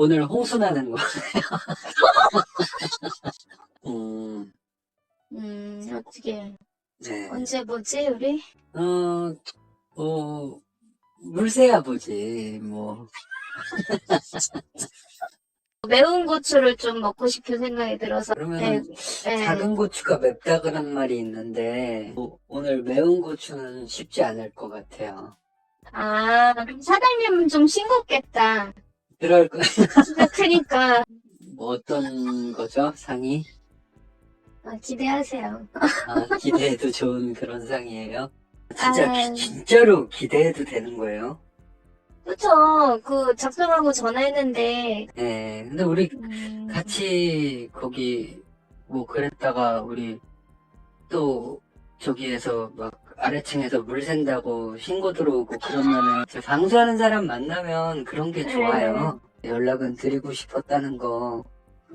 오늘 홍수 나는 거. 음, 음, 어떻게, 네. 언제 보지, 우리? 어, 어, 물새야 보지, 뭐. 매운 고추를 좀 먹고 싶은 생각이 들어서. 네, 그러면 네. 작은 고추가 맵다 그런 말이 있는데, 뭐, 오늘 매운 고추는 쉽지 않을 것 같아요. 아, 그럼 사장님은 좀 싱겁겠다. 그럴 거, 키가 크니까. 뭐 어떤 거죠, 상이? 아, 기대하세요. 아, 기대해도 좋은 그런 상이에요? 진짜, 아. 진짜로 기대해도 되는 거예요? 그쵸. 그, 작성하고 전화했는데, 네, 근데 우리 음, 같이 거기 뭐 그랬다가 우리 또 저기에서 막 아래층에서 물 샌다고 신고 들어오고 그러면은 저 방수하는 사람 만나면 그런 게 좋아요. 연락은 드리고 싶었다는 거,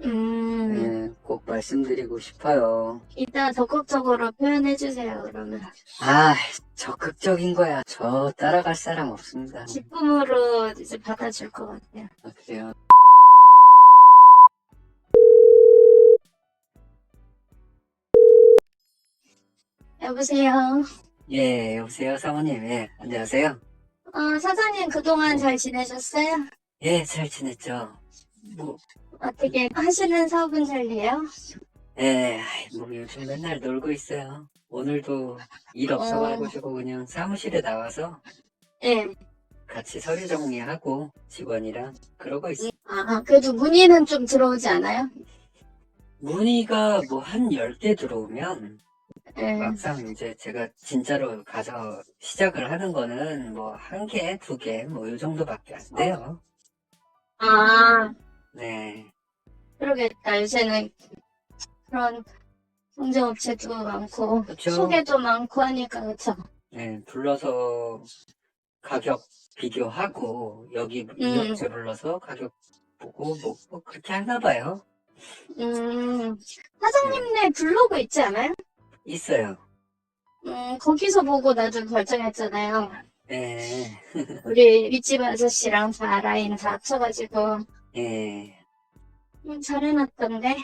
음, 예, 꼭 말씀드리고 싶어요. 이따 적극적으로 표현해 주세요, 그러면. 아, 적극적인 거야. 저 따라갈 사람 없습니다. 기쁨으로 이제 받아줄 것 같아요. 아, 그래요. 여보세요. 예, 여보세요, 사모님. 예, 안녕하세요. 어, 사장님 그동안 잘 지내셨어요? 예, 잘 지냈죠. 뭐, 어떻게 하시는 사업은 잘 돼요? 예, 아이, 뭐 요즘 맨날 놀고 있어요. 오늘도 일 없어가지고 그냥 사무실에 나와서 예. 같이 서류 정리하고 직원이랑 그러고 있어요. 아, 그래도 문의는 좀 들어오지 않아요? 문의가 뭐 한 10개 들어오면 예. 막상 이제 제가 진짜로 가서 시작을 하는 거는 뭐 한 개, 두 개, 뭐 요 정도밖에 안 돼요. 아, 네. 그러겠다. 요새는 그런 경쟁업체도 많고, 그쵸. 소개도 많고 하니까, 그쵸? 네, 불러서 가격 비교하고 여기 이 음. 업체 불러서 가격 보고 뭐, 뭐 그렇게 하나 봐요. 음, 사장님네 블로그 있지 않아요? 있어요. 음, 거기서 보고 나도 결정했잖아요. 네. 우리 윗집 아저씨랑 다 라인 다 합쳐가지고, 예. 음, 잘 해놨던데.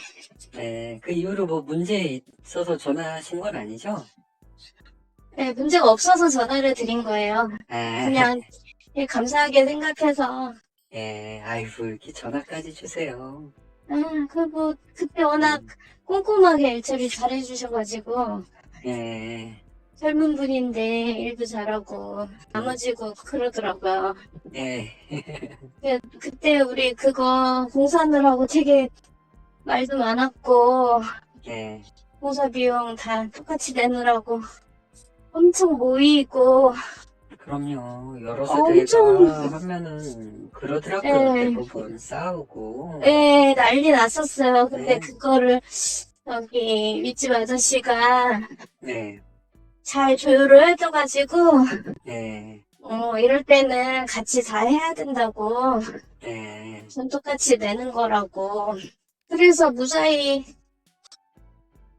네. 그 이후로 뭐 문제 있어서 전화하신 건 아니죠? 네, 문제가 없어서 전화를 드린 거예요. 아, 그냥 예, 감사하게 생각해서. 예. 아이고, 이렇게 전화까지 주세요. 아, 그뭐 그때 워낙 꼼꼼하게 일처리 잘해주셔가지고 예. 젊은 분인데 일도 잘하고 나머지고 그러더라고요. 예. 그- 그때 우리 그거 공사하느라고 되게 말도 많았고 예. 공사 비용 다 똑같이 내느라고 엄청 모이고 그럼요. 여러 엄청- 세대가 하면은 그러더라고요. 예. 대부분 싸우고. 예 난리 났었어요. 근데 네. 그거를 여기 윗집 아저씨가 네. 잘 조율을 해줘가지고 네. 어 이럴 때는 같이 다 해야 된다고 네. 전 똑같이 내는 거라고 그래서 무사히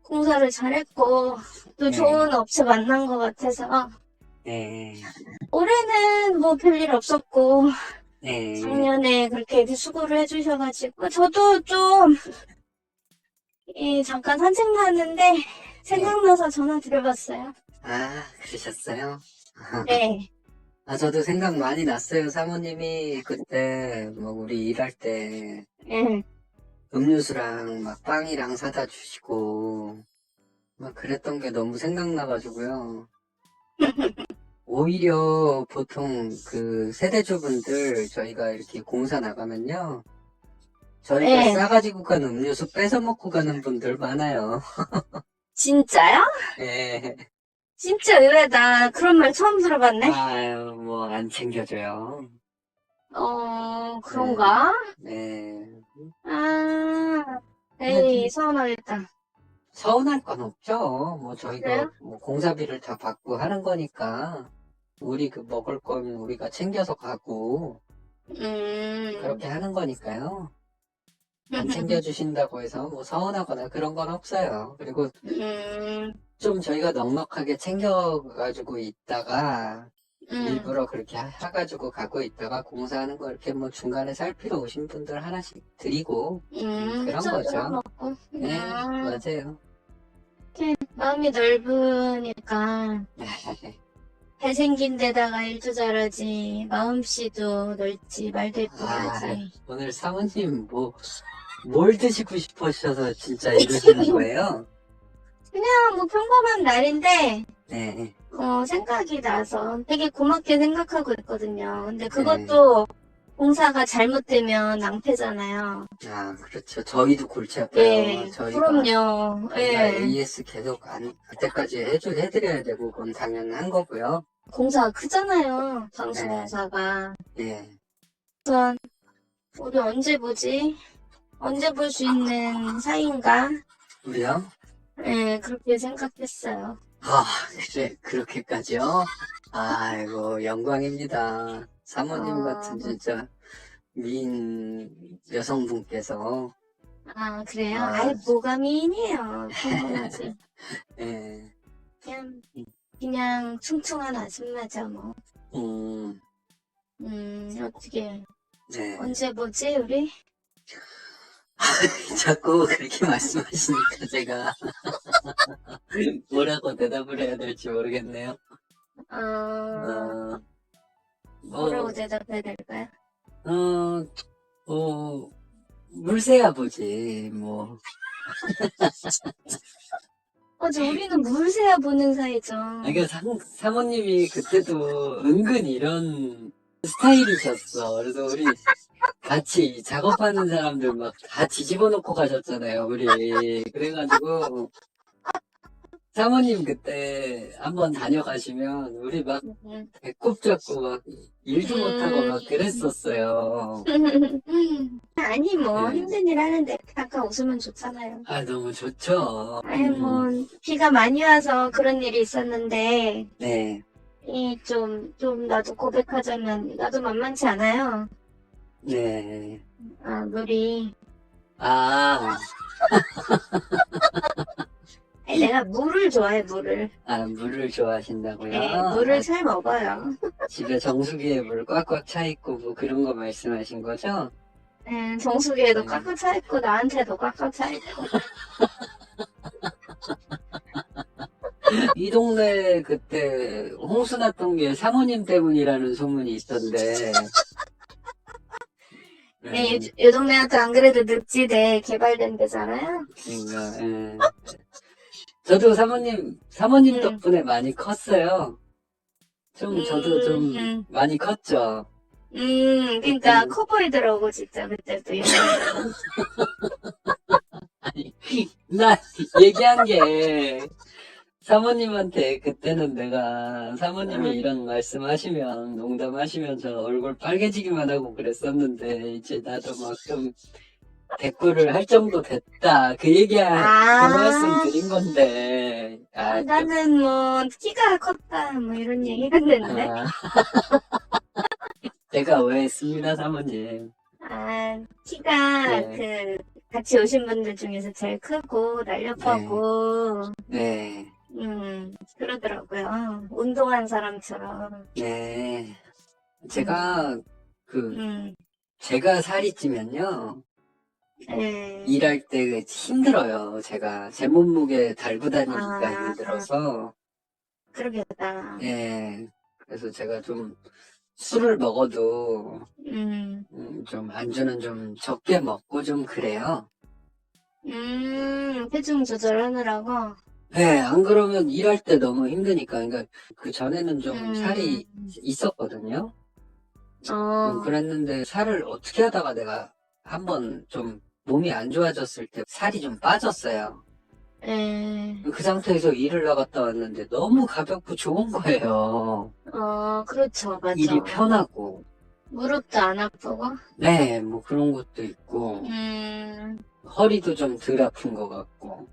공사를 잘했고 또 네. 좋은 업체 만난 것 같아서 네. 올해는 뭐 별일 없었고 네. 작년에 그렇게 수고를 해주셔가지고 저도 좀 이, 잠깐 산책 나왔는데 생각나서 전화 드려봤어요. 아, 그러셨어요? 네. 아, 저도 생각 많이 났어요. 사모님이 그때, 뭐, 우리 일할 때, 예. 음료수랑 막 빵이랑 사다 주시고, 막 그랬던 게 너무 생각나가지고요. 오히려 보통 그 세대주분들 저희가 이렇게 공사 나가면요. 저희가 네. 싸가지고 가는 음료수 뺏어 먹고 가는 분들 많아요. 진짜요? 예. 진짜 의외다. 그런 말 처음 들어봤네. 아유, 뭐, 안 챙겨줘요. 어, 그런가? 네. 아, 에이, 서운하겠다. 서운할 건 없죠. 뭐 저희가? 뭐 공사비를 다 받고 하는 거니까 우리 그 먹을 건 우리가 챙겨서 가고 음. 그렇게 하는 거니까요. 안 챙겨주신다고 해서 뭐 서운하거나 그런 건 없어요. 그리고 음, 좀 저희가 넉넉하게 챙겨가지고 있다가 음. 일부러 그렇게 하- 해가지고 가고 있다가 공사하는 거 이렇게 뭐 중간에 살피러 오신 분들 하나씩 드리고 음, 그런 좀 거죠. 네 음, 맞아요 마음이 넓으니까 잘생긴 데다가 일도 잘하지 마음씨도 넓지 말도 예쁘게 아, 오늘 사모님 뭐 뭘 드시고 싶으셔서 진짜 이러시는 거예요? 그냥 뭐 평범한 날인데 네. 어, 생각이 나서 되게 고맙게 생각하고 있거든요. 근데 그것도 공사가 잘못되면 낭패잖아요 아, 그렇죠. 저희도 골치 아파요. 네 저희가 그럼요 예. AS 계속 안, 그때까지 해주, 해드려야 되고, 그건 당연한 거고요. 공사가 크잖아요 방송공사가 예. 우선 우리 언제 보지? 언제 볼 수 있는 사이인가? 우리요? 네, 그렇게 생각했어요. 아, 그래, 그렇게까지요? 아이고, 영광입니다. 사모님 아. 같은 진짜 미인 여성분께서, 아, 그래요? 아. 아, 이 뭐가 미인이에요. 평범하지. 예, 그냥, 그냥 퉁퉁한 아줌마죠, 뭐. 음, 음, 어떻게, 네. 언제 보지, 우리? 자꾸 그렇게 말씀하시니까 제가 뭐라고 대답을 해야 될지 모르겠네요. 어, 어, 뭐라고 뭐, 대답해야 될까요? 어, 어, 물새야 보지, 뭐. 어제 우리는 물새야 보는 사이죠. 그러니까 상, 사모님이 그때도 은근 이런 스타일이셨어. 그래서 우리 같이 작업하는 사람들 막 다 뒤집어 놓고 가셨잖아요, 우리. 그래가지고, 사모님 그때 한번 다녀가시면 우리 막 음. 배꼽 잡고 막 일도 음. 못하고 막 그랬었어요. 아니, 뭐, 네. 힘든 일 하는데 잠깐 웃으면 좋잖아요. 아, 너무 좋죠. 아니, 뭐, 비가 많이 와서 그런 일이 있었는데, 네. 이 좀, 좀 나도 고백하자면, 나도 만만치 않아요. 네. 아, 물이. 아, 내가 물을 좋아해, 물을. 아, 물을 좋아하신다고요? 네, 물을 잘 먹어요. 집에 정수기에 물 꽉꽉 차 있고 뭐 그런 거 말씀하신 거죠? 음, 정수기에도 네. 꽉꽉 차 있고, 나한테도 꽉꽉 차 있고. 이 동네 그때 홍수 났던 게 사모님 때문이라는 소문이 있던데. 네, 요, 요 동네한테 안 그래도 늪지대 개발된 데잖아요? 그러니까, 예. 저도 사모님, 사모님 음. 덕분에 많이 컸어요. 좀, 저도 좀 음. 많이 컸죠. 음, 그니까, 음. 커 보이더라고, 진짜, 그때도. 아니, 나 얘기한 게, 사모님한테 그때는 내가 사모님이 음. 이런 말씀 하시면, 농담하시면 저 얼굴 빨개지기만 하고 그랬었는데, 이제 나도 막좀 댓글을 할 정도 됐다. 그 얘기, 그 아. 말씀 드린 건데, 아, 좀- 나는 뭐, 키가 컸다, 뭐, 이런 얘기 했는데. 아. 제가 오해했습니다, 사모님. 아, 키가 네. 그 같이 오신 분들 중에서 제일 크고 날렵하고 네, 음 그러더라고요. 운동한 사람처럼. 네. 제가, 그, 음, 제가 살이 찌면요, 네. 일할 때 힘들어요. 제가 제 몸무게 달고 다니기가 아. 힘들어서, 그러겠다. 예. 그래서 제가 좀 술을 먹어도 음, 음, 좀 안주는 좀 적게 먹고 좀 그래요. 음 체중 조절하느라고. 네, 안 그러면 일할 때 너무 힘드니까. 그러니까 그 전에는 좀 음. 살이 있었거든요. 어, 음, 그랬는데 살을 어떻게 하다가 내가 한번 좀 몸이 안 좋아졌을 때 살이 좀 빠졌어요. 예. 그 상태에서 일을 나갔다 왔는데 너무 가볍고 좋은 거예요. 어, 그렇죠, 맞죠. 일이 편하고. 무릎도 안 아프고. 네, 뭐 그런 것도 있고. 음, 허리도 좀 덜 아픈 것 같고.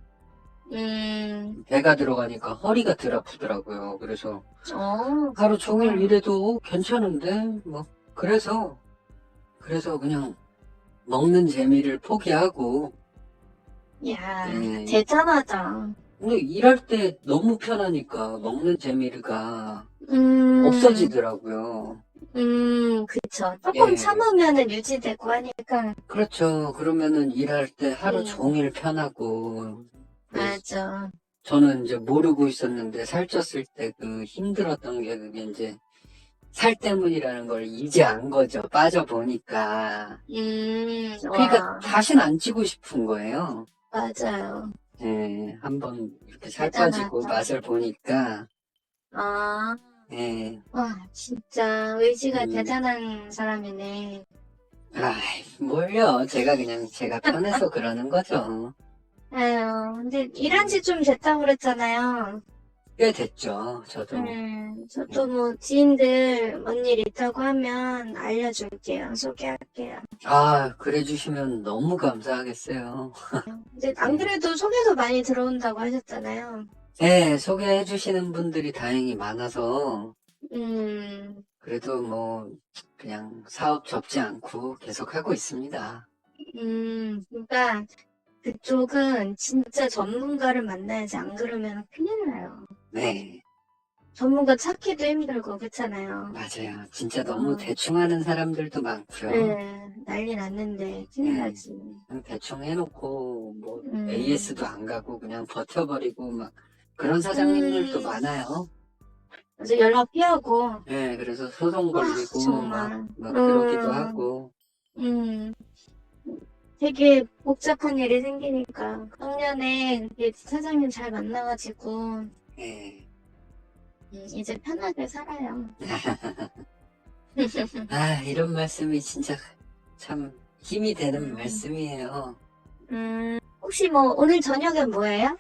음, 배가 들어가니까 허리가 덜 아프더라고요. 그래서 어, 하루 종일 일해도 괜찮은데, 뭐, 그래서, 그래서 그냥 먹는 재미를 포기하고, 야, 네. 대단하다. 근데 일할 때 너무 편하니까 먹는 재미가 음. 없어지더라고요. 음, 그쵸. 조금 예. 참으면은 유지되고 하니까. 그렇죠. 그러면은 일할 때 하루 음. 종일 편하고. 네, 맞아. 저는 이제 모르고 있었는데 살쪘을 때 그 힘들었던 게 그게 이제 살 때문이라는 걸 이제 안 거죠. 빠져보니까. 음, 그러니까 와, 다시는 안 찌고 싶은 거예요. 맞아요. 예, 한번 이렇게 살 대단하다. 빠지고 맛을 보니까, 아, 예, 와, 진짜 의지가 음. 대단한 사람이네. 아이, 뭘요. 제가 그냥 제가 편해서 그러는 거죠. 아유, 근데 일한 지 좀 됐다고 그랬잖아요. 꽤 됐죠, 저도. 음, 저도 뭐 지인들 뭔 일 있다고 하면 알려줄게요. 소개할게요. 아, 그래 주시면 너무 감사하겠어요. 근데 안 그래도 소개도 많이 들어온다고 하셨잖아요. 예, 소개해 주시는 분들이 다행히 많아서, 음, 그래도 뭐, 그냥 사업 접지 않고 계속 하고 있습니다. 음, 그러니까 그쪽은 진짜 전문가를 만나야지 안 그러면 큰일 나요. 네, 전문가 찾기도 힘들고 그렇잖아요. 맞아요. 진짜 너무 어. 대충 하는 사람들도 많고요. 네, 난리 났는데 큰일 네. 나지. 그냥 대충 해놓고, 뭐, 음. AS도 안 가고 그냥 버텨버리고, 막, 그런 사장님들도 음. 많아요. 그래서 연락 피하고, 예, 그래서 소송 걸리고, 아, 정말. 막, 막 그러기도 음. 하고, 음, 되게 복잡한 일이 생기니까 작년에 이게 사장님 잘 만나가지고 예. 음, 이제 편하게 살아요. 아, 이런 말씀이 진짜 참 힘이 되는 음. 말씀이에요. 음, 혹시 뭐 오늘 저녁에 뭐예요?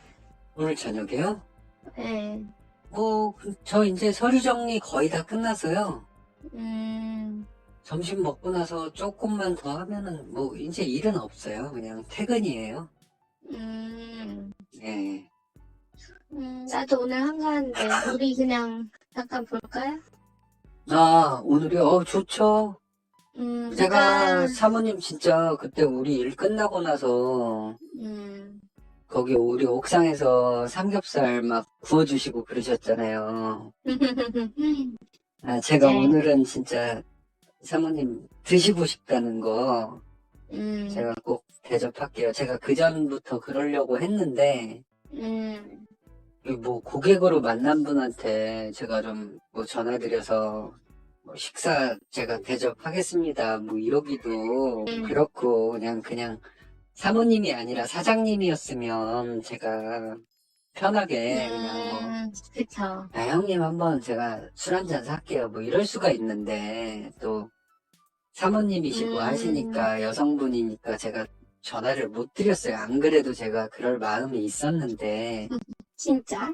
오늘 저녁에요? 네. 뭐, 그- 저 이제 서류 정리 거의 다 끝나서요. 음, 점심 먹고 나서 조금만 더 하면은 뭐 이제 일은 없어요. 그냥 퇴근이에요. 음, 예. 음, 나도 오늘 한가한데 우리 그냥 잠깐 볼까요? 아, 오늘이 어 좋죠. 음, 제가 사모님 진짜 그때 우리 일 끝나고 나서 음, 거기 우리 옥상에서 삼겹살 막 구워주시고 그러셨잖아요. 아, 제가 네. 오늘은 진짜 사모님 드시고 싶다는 거 음, 제가 꼭 대접할게요. 제가 그 전부터 그러려고 했는데 음, 이 뭐 고객으로 만난 분한테 제가 좀 뭐 전화드려서 뭐 식사 제가 대접하겠습니다. 뭐 이러기도 음. 그렇고 그냥 그냥 사모님이 아니라 사장님이었으면 제가 편하게 그냥 뭐 음, 그쵸. 아, 형님 한번 제가 술 한잔 살게요. 뭐 이럴 수가 있는데 또 사모님이시고 음. 하시니까 여성분이니까 제가 전화를 못 드렸어요. 안 그래도 제가 그럴 마음이 있었는데 진짜?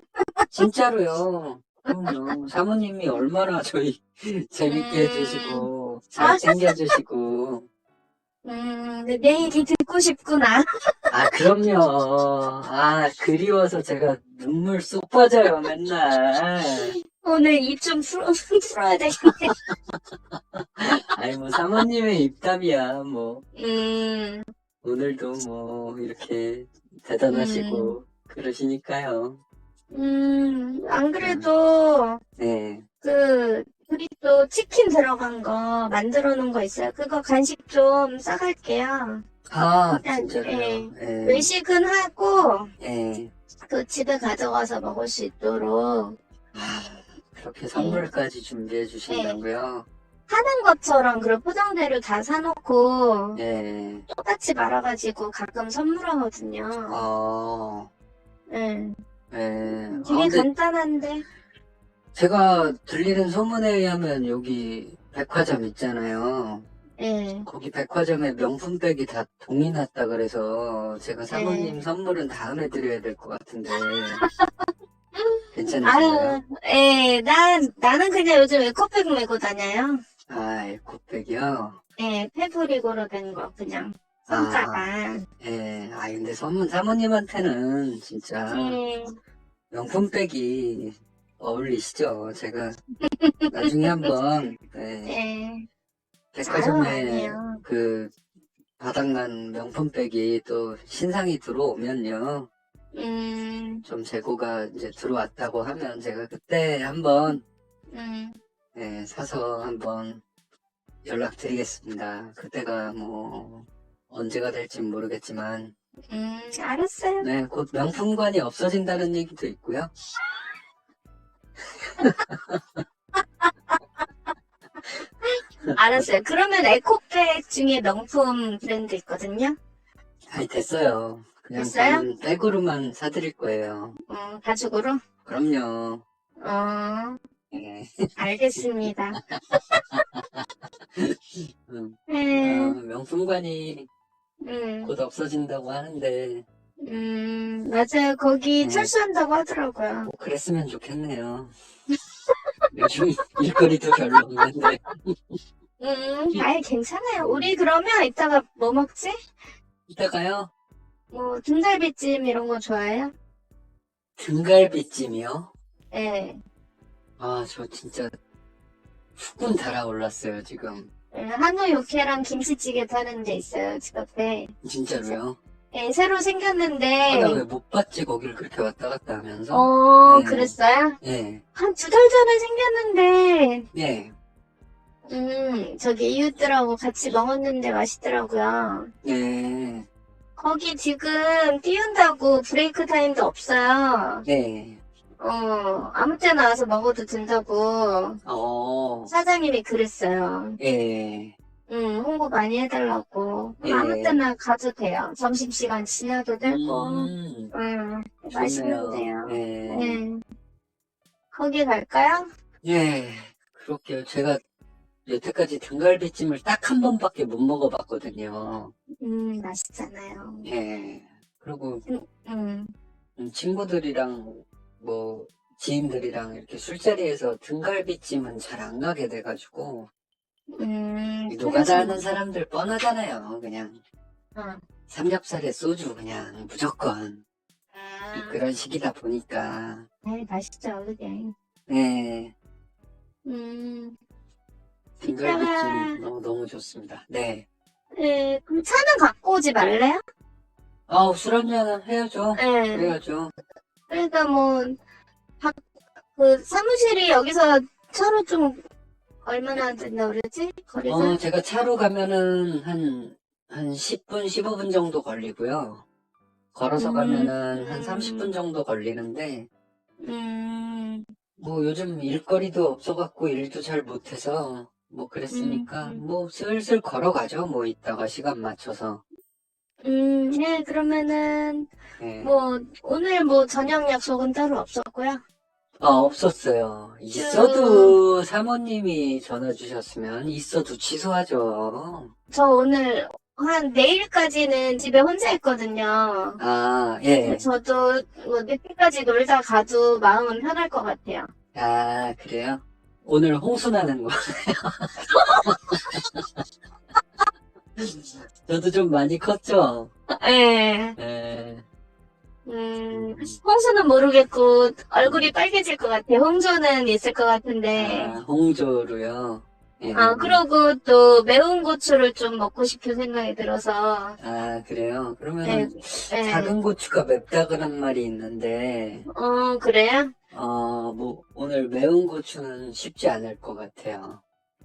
진짜로요. 그럼요. 사모님이 얼마나 저희 재밌게 음. 해주시고 아. 잘 챙겨주시고 음, 내 얘기 듣고 싶구나. 아 그럼요. 아 그리워서 제가 눈물 쏙 빠져요 맨날. 오늘 입 좀 풀어, 풀어야 되겠네. 아니 뭐 사모님의 입담이야 뭐 음, 오늘도 뭐 이렇게 대단하시고 그러시니까요. 음, 안 그래도, 네. 그, 우리 또 치킨 들어간 거 만들어 놓은 거 있어요. 그거 간식 좀 싸갈게요. 아 일단, 진짜로요. 예. 예. 외식은 하고, 예. 그 집에 가져가서 먹을 수 있도록 아, 그렇게 선물까지 준비해 주신다고요? 하는 것처럼 그런 포장재료 다 사놓고 네. 똑같이 말아가지고 가끔 선물하거든요. 어. 네. 네. 아, 되게 근데 간단한데. 제가 들리는 소문에 의하면 여기 백화점 있잖아요. 네. 거기 백화점에 명품백이 다 동이 났다 그래서 제가 사모님 네. 선물은 다음에 드려야 될 것 같은데 괜찮으신가요? 아유, 예, 난, 나는 그냥 요즘 에코백 메고 다녀요. 아, 에코백이요? 예, 페브리고로 된 거, 그냥. 손가락. 예, 아 근데 선물 사모님한테는 진짜 음, 명품백이 어울리시죠? 제가 나중에 한번 네, 예. 백화점에 아니에요. 그 바닥난 명품백이 또 신상이 들어오면요 음, 좀 재고가 이제 들어왔다고 하면 제가 그때 한번 음, 네, 사서 한번 연락드리겠습니다. 그때가 뭐 언제가 될지 모르겠지만 음, 알았어요. 네, 곧 명품관이 없어진다는 얘기도 있고요. 알았어요. 그러면 에코백 중에 명품 브랜드 있거든요. 아니 됐어요. 그냥 됐어요? 저는 백으로만 사드릴 거예요. 어, 가죽으로? 그럼요. 어, 네. 알겠습니다. 음, 네, 아, 명품관이 음, 곧 없어진다고 하는데 음, 맞아요. 거기 네. 철수한다고 하더라고요. 뭐 그랬으면 좋겠네요. 요즘 일거리도 별로 없는데 음, 아예 괜찮아요. 우리 그러면 이따가 뭐 먹지? 이따가요 뭐, 등갈비찜 이런 거 좋아해요? 등갈비찜이요. 네. 아 저 진짜 후끈 달아올랐어요 지금. 네, 한우 육회랑 김치찌개 파는 데 있어요, 집 앞에. 진짜로요? 네, 새로 생겼는데, 아, 나왜 못 봤지 거기를 그렇게 왔다 갔다 하면서? 어, 네. 그랬어요? 예, 한두 달 전에 생겼는데, 예, 음, 저기 이웃들하고 같이 먹었는데 맛있더라고요. 예, 거기 지금 띄운다고 브레이크 타임도 없어요. 예. 어, 아무 때나 와서 먹어도 된다고 어, 사장님이 그랬어요. 예, 음, 홍보 많이 해달라고. 예. 아무 때나 가도 돼요. 점심시간 지나도 되고. 음, 음, 좋네요. 맛있는데요. 예, 네. 거기 갈까요? 예, 그렇게요. 제가 여태까지 등갈비찜을 딱 한 번밖에 못 먹어봤거든요. 음, 맛있잖아요. 예, 그리고 음, 음, 친구들이랑 뭐 지인들이랑 이렇게 술자리에서 등갈비찜은 잘 안 가게 돼가지고 음, 이 노가다 하는 사람들 뻔하잖아요. 그냥 어. 삼겹살에 소주 그냥 무조건 아, 그런 식이다 보니까 네, 맛있죠, 그게. 네 음, 등갈비찜 너무 너무 좋습니다. 네. 네, 그럼 차는 갖고 오지 말래요? 아우 술 한잔은 해야죠. 네. 해야죠. 그러니까 뭐, 박, 그 사무실이 여기서 차로 좀 얼마나 된다 그러지? 거리가? 어 제가 차로 가면은 한 한 10분 15분 정도 걸리고요. 걸어서 음. 가면은 한 음. 30분 정도 걸리는데 음, 뭐 요즘 일거리도 없어갖고 일도 잘 못해서 뭐 그랬으니까 음. 뭐 슬슬 걸어가죠. 뭐 이따가 시간 맞춰서. 음, 네, 그러면은, 네. 뭐, 오늘 뭐 저녁 약속은 따로 없었고요. 아 없었어요. 있어도 사모님이 전화 주셨으면 있어도 취소하죠. 저 오늘 한 내일까지는 집에 혼자 있거든요. 아 예. 저도 뭐 늦게까지 놀다 가도 마음은 편할 것 같아요. 아 그래요? 오늘 홍수 나는 거. 저도 좀 많이 컸죠. 예. 예. 음, 홍수는 모르겠고, 얼굴이 빨개질 것 같아요. 홍조는 있을 것 같은데. 아, 홍조로요. 예. 아, 그러고 또 매운 고추를 좀 먹고 싶은 생각이 들어서. 아, 그래요? 네. 그러면 예. 작은 고추가 맵다 그런 말이 있는데, 어, 그래요? 어, 뭐, 오늘 매운 고추는 쉽지 않을 것 같아요.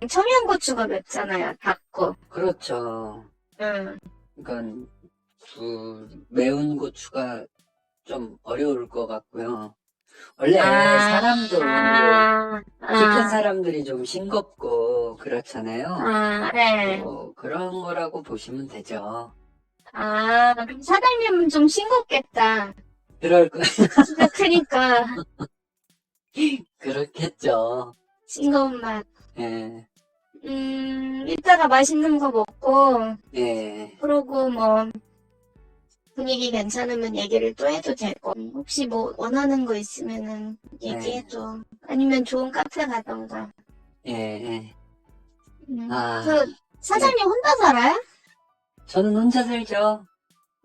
청양고추가 맵잖아요. 닭고. 그렇죠. 응. 그러니까, 그, 매운 고추가 좀 어려울 것 같고요. 원래 사람도 아, 키큰 아, 사람들이 좀 싱겁고 그렇잖아요. 아, 네. 뭐 그런 거라고 보시면 되죠. 아, 그럼 사장님은 좀 싱겁겠다. 그럴 거, 키가 크니까 그렇겠죠. 싱거운 맛. 예, 음, 이따가 맛있는 거 먹고, 예. 그러고 뭐, 분위기 괜찮으면 얘기를 또 해도 되고, 혹시 뭐 원하는 거 있으면은 얘기해줘. 아니면 좋은 카페 가던가. 예, 예. 음. 아, 그, 사장님 혼자 살아요? 저는 혼자 살죠.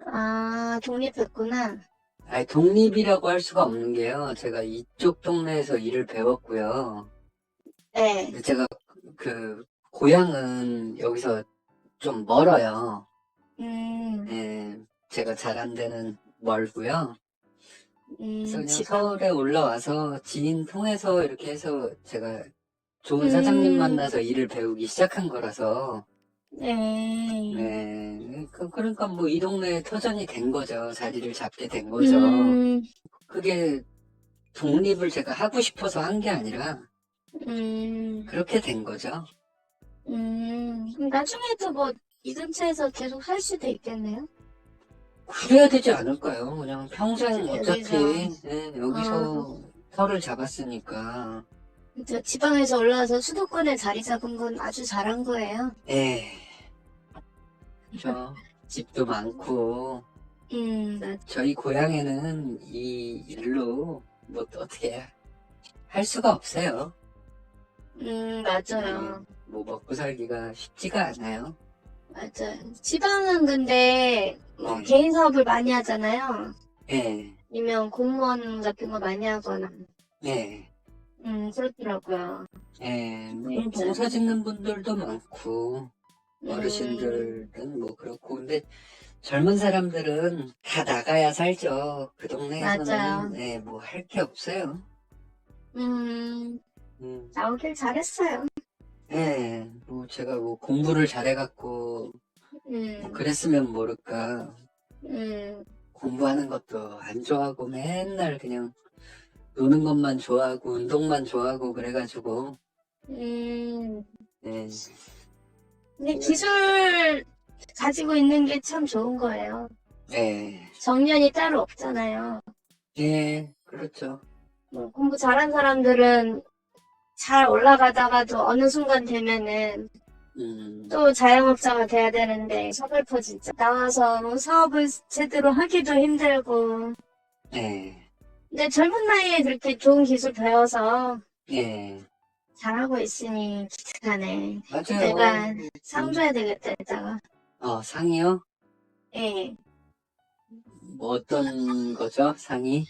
아, 독립했구나. 아니, 독립이라고 할 수가 없는 게요. 제가 이쪽 동네에서 일을 배웠고요. 네. 제가 그, 고향은 여기서 좀 멀어요. 음, 예, 제가 잘안 되는 멀고요. 음, 그래서 그냥 지방. 서울에 올라와서 지인 통해서 이렇게 해서 제가 좋은 음. 사장님 만나서 일을 배우기 시작한 거라서 네. 네 그, 그러니까 뭐 이 동네에 터전이 된 거죠 자리를 잡게 된 거죠 음, 그게 독립을 제가 하고 싶어서 한 게 아니라 음, 그렇게 된 거죠 음. 그럼 나중에도 뭐, 이 근처에서 계속 살 수도 있겠네요? 그래야 되지 않을까요 그냥 평생. 어차피 네, 여기서 어. 터를 잡았으니까 저 지방에서 올라와서 수도권에 자리 잡은 건 아주 잘한 거예요. 예 그렇죠 집도 많고 음, 나, 저희 고향에는 이 일로 뭐 어떻게 할 수가 없어요. 음, 맞아요. 뭐 먹고 살기가 쉽지가 않아요. 맞아요. 지방은 근데, 뭐, 네. 개인 사업을 많이 하잖아요. 예, 아니면 공무원 같은 거 많이 하거나. 예, 음, 그렇더라고요. 예. 뭐 진짜. 농사 짓는 분들도 많고 음, 어르신들은 뭐 그렇고 근데 젊은 사람들은 다 나가야 살죠. 그 맞아요. 동네에서는 예, 뭐 할 게 없어요. 음, 음, 나오길 잘했어요. 예, 뭐 제가 뭐 공부를 잘해갖고 음, 그랬으면 모를까. 음, 공부하는 것도 안 좋아하고 맨날 그냥 노는 것만 좋아하고 운동만 좋아하고 그래가지고 음. 네. 근데 기술 가지고 있는 게 참 좋은 거예요. 네. 정년이 따로 없잖아요. 네, 그렇죠. 뭐 공부 잘한 사람들은 잘 올라가다가도 어느 순간 되면은 음, 또 자영업자가 돼야 되는데 서글퍼 진짜 나와서 뭐 사업을 제대로 하기도 힘들고. 네, 근데 젊은 나이에 그렇게 좋은 기술 배워서 네, 잘하고 있으니 기특하네. 맞아요. 내가 상 줘야 되겠다 이따가. 어, 상이요? 예. 뭐 어떤 거죠, 상이?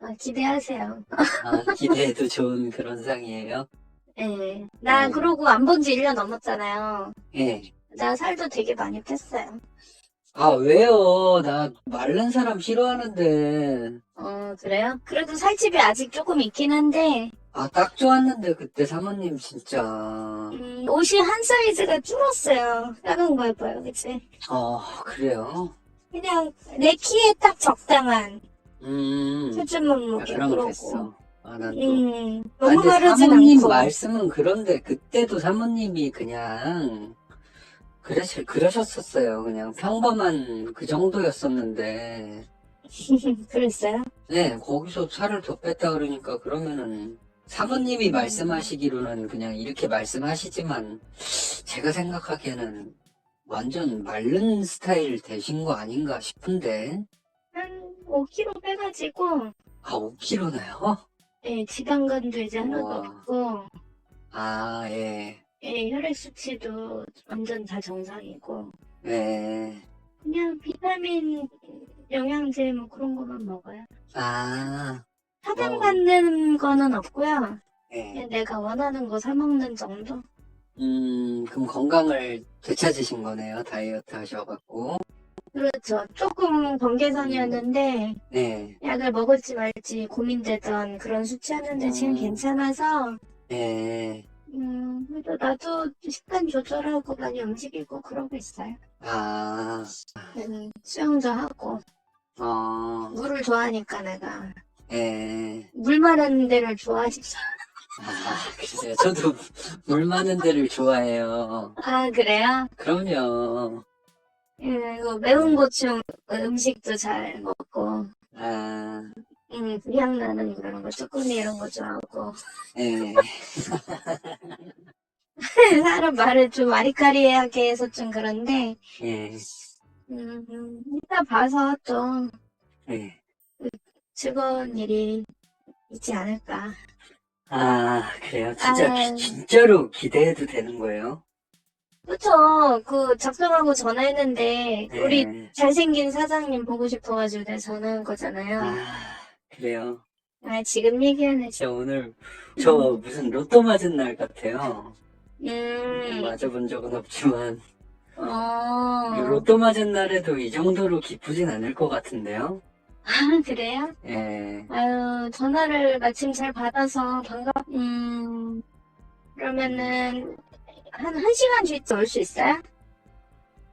어, 기대하세요 아, 기대해도 좋은 그런 상이에요. 예. 나 음. 그러고 안 본 지 1년 넘었잖아요 예. 나 살도 되게 많이 뺐어요 아, 왜요? 나 마른 사람 싫어하는데. 어 그래요? 그래도 살집이 아직 조금 있긴 한데 아, 딱 좋았는데, 그때 사모님 진짜. 음, 옷이 한 사이즈가 줄었어요. 작은 거 예뻐요, 그치? 어, 그래요? 그냥 내 키에 딱 적당한 음. 수준 아, 몸무게 그럼 그러고. 됐어. 아, 난 또. 음, 아, 너무 근데 마르진 사모님 않고. 말씀은 그런데 그때도 사모님이 그냥 그래 그러셨었어요. 그냥 평범한 그 정도였었는데 그랬어요? 네 거기서 살을 더 뺐다 그러니까 그러면은 사모님이 말씀하시기로는 그냥 이렇게 말씀하시지만 제가 생각하기에는 완전 마른 스타일 되신 거 아닌가 싶은데 한 5kg 빼가지고, 아 5kg나요? 예, 지방간도 이제 하나도 우와. 없고, 아 예. 예, 혈액 수치도 완전 다 정상이고, 네. 그냥 비타민, 영양제 뭐 그런 거만 먹어요. 아, 차단받는 거는 없고요. 예. 그냥 내가 원하는 거 사 먹는 정도? 음, 그럼 건강을 되찾으신 거네요. 다이어트 하셔갖고. 그렇죠. 조금 번개선이었는데 네, 약을 먹을지 말지 고민되던 그런 수치였는데 지금 음. 괜찮아서 네. 음 그래도 나도 식단 조절하고 많이 움직이고 그러고 있어요. 아, 음, 수영도 하고 어, 물을 좋아하니까 내가 네. 물 많은 데를 좋아하시죠. 아, 글쎄요. 저도 물 많은 데를 좋아해요. 아 그래요? 그럼요. 음, 이거 매운 고추 음식도 잘 먹고 아, 음, 불향 나는 그런 거 쭈꾸미 이런 거 좋아하고 네. 사람 말을 좀 아리까리하게 해서 좀 그런데 예, 음, 음, 이따 봐서 또 네. 즐거운 일이 있지 않을까. 아, 그래요. 진짜, 아. 기- 진짜로 기대해도 되는 거예요? 그쵸. 그 작성하고 전화했는데 네. 우리 잘생긴 사장님 보고 싶어가지고 내가 전화한 거잖아요. 아, 그래요. 아, 지금 얘기하네. 진짜 오늘 저 무슨 로또 맞은 날 같아요. 음, 맞아본 적은 없지만 어, 로또 맞은 날에도 이 정도로 기쁘진 않을 것 같은데요. 아, 그래요? 예. 아유, 전화를 마침 잘 받아서 반갑, 음, 그러면은, 한, 한 시간 뒤쯤 올수 있어요?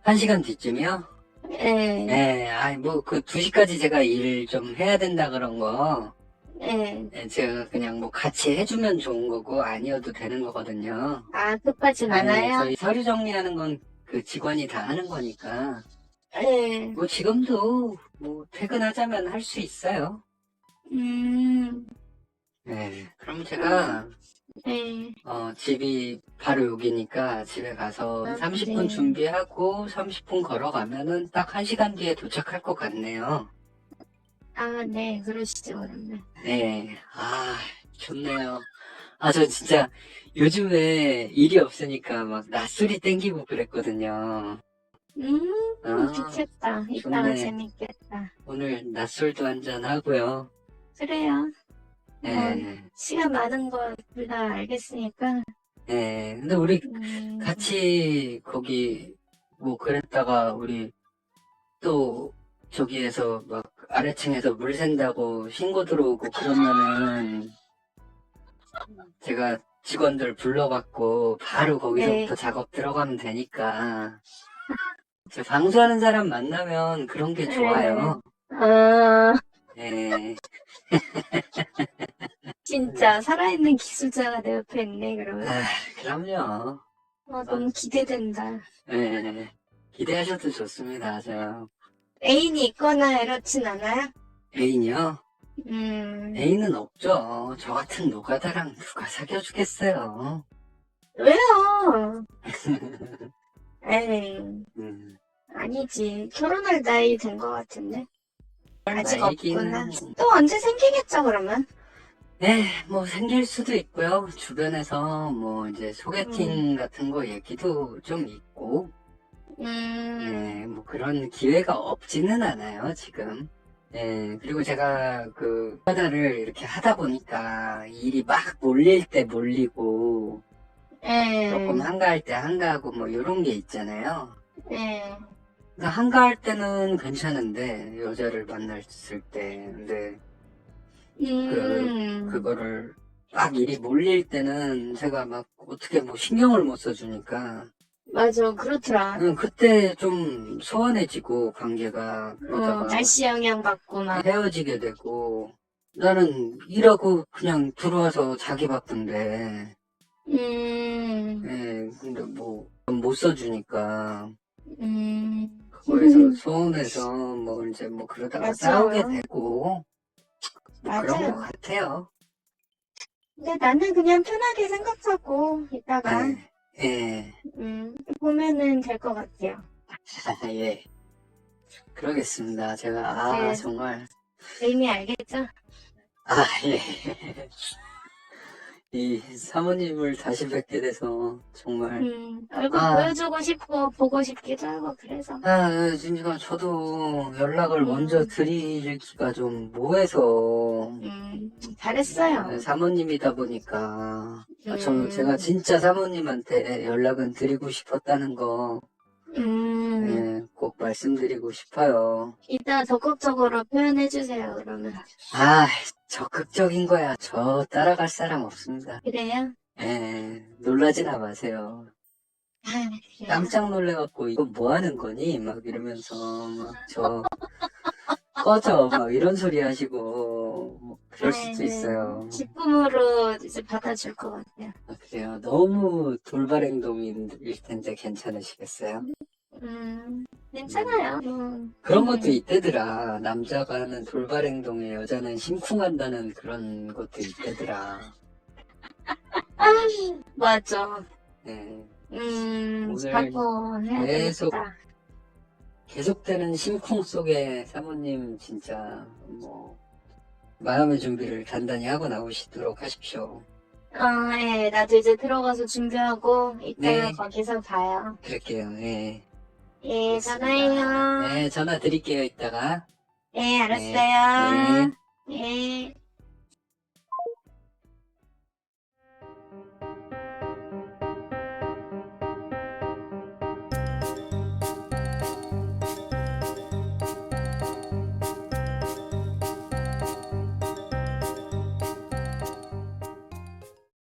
한 시간 뒤쯤이요? 예, 예, 아이, 뭐, 그, 2시까지 제가 일 좀 해야 된다 그런 거, 예. 예, 제가 그냥 뭐 같이 해주면 좋은 거고, 아니어도 되는 거거든요. 아, 급하진 예, 않아요? 저희 서류 정리하는 건 그 직원이 다 하는 거니까, 예. 뭐, 지금도, 뭐, 퇴근하자면 할 수 있어요. 음, 예, 그럼 제가, 예. 어, 집이 바로 여기니까 집에 가서 아, 30분 그래. 준비하고 30분 걸어가면은 딱 1시간 뒤에 도착할 것 같네요. 아, 네, 그러시죠, 그러면. 네. 아, 좋네요. 아, 저 진짜 요즘에 일이 없으니까 막 낮술이 땡기고 그랬거든요. 음, 아, 좋겠다. 이따가 좋네. 재밌겠다. 오늘 낮술도 한잔 하고요. 그래요. 네. 시간 많은 거둘다 알겠으니까. 네. 근데 우리 음, 같이 거기 뭐 그랬다가 우리 또 저기에서 막 아래층에서 물 샌다고 신고 들어오고 그러면은 제가 직원들 불러갖고 바로 거기서부터 네. 작업 들어가면 되니까 저 방수하는 사람 만나면 그런 게 좋아요. 아, 네. 진짜 살아있는 기술자가 내 옆에 있네, 그러면. 아, 그럼요. 어, 너무 기대된다. 네. 기대하셔도 좋습니다. 저 애인이 있거나 이렇진 않아요? 애인이요? 음, 애인은 없죠. 저 같은 노가다랑 누가 사귀어 주겠어요. 왜요? 에이, 음, 아니지. 결혼할 나이 된 것 같은데. 아직 나이기는 없구나. 또 언제 생기겠죠, 그러면? 네, 뭐 생길 수도 있고요. 주변에서 뭐 이제 소개팅 같은 거 얘기도 좀 있고, 음, 네, 뭐 그런 기회가 없지는 않아요, 지금. 네, 그리고 제가 그 바다를 이렇게 하다 보니까 일이 막 몰릴 때 몰리고, 예, 조금 한가할 때 한가하고 뭐 이런 게 있잖아요. 예, 그러니까 한가할 때는 괜찮은데 여자를 만났을 때. 근데 음, 그거를 막 일이 몰릴 때는 제가 막 어떻게 뭐 신경을 못 써주니까. 맞아, 그렇더라. 응, 그때 좀 소원해지고 관계가 어, 그러다가 날씨 영향 받고 막. 헤어지게 되고 나는 일하고 그냥 들어와서 자기 바쁜데. 음, 예, 근데 뭐 못 써주니까. 음, 그 거에서 소원해서 뭐 이제 뭐 그러다가 맞아요. 싸우게 되고 그런 것 맞아요. 같아요. 근데 나는 그냥 편하게 생각하고 이따가 네. 예. 음, 보면은 될 것 같아요. 아, 예. 그러겠습니다. 제가, 아, 네. 정말, 의미 알겠죠? 아, 예. 이 사모님을 다시 뵙게 돼서, 정말, 음, 얼굴 아. 보여주고 싶고 보고 싶기도 하고 그래서. 아, 진짜 저도 연락을 음. 먼저 드리기가 좀 뭐해서, 음, 잘했어요. 사모님이다 보니까, 아, 저, 음. 제가 진짜 사모님한테 연락은 드리고 싶었다는 거, 음, 예, 꼭 말씀드리고 싶어요. 이따 적극적으로 표현해주세요, 그러면. 아, 적극적인 거야. 저 따라갈 사람 없습니다. 그래요? 예, 놀라지나 마세요. 아, 그래요. 깜짝 놀래갖고, 이거 뭐 하는 거니? 막 이러면서, 막, 저, 꺼져. 막 이런 소리 하시고, 뭐 그럴 수도 네, 있어요. 기쁨으로 이제 받아줄 것 같아요. 아, 그래요. 너무 돌발 행동일 텐데 괜찮으시겠어요? 음, 괜찮아요. 음. 그런 것도 있대더라. 남자가 하는 돌발 행동에 여자는 심쿵한다는 그런 것도 있대더라. 맞아. 예. 음, 오늘 해야 계속 되겠다. 계속되는 심쿵 속에 사모님 진짜 뭐 마음의 준비를 단단히 하고 나오시도록 하십시오. 어, 예, 나도 이제 들어가서 준비하고 이따 네. 거기서 봐요. 그럴게요. 예. 예. 전화해요. 네, 전화 드릴게요, 이따가. 예, 알았어요. 네. 예.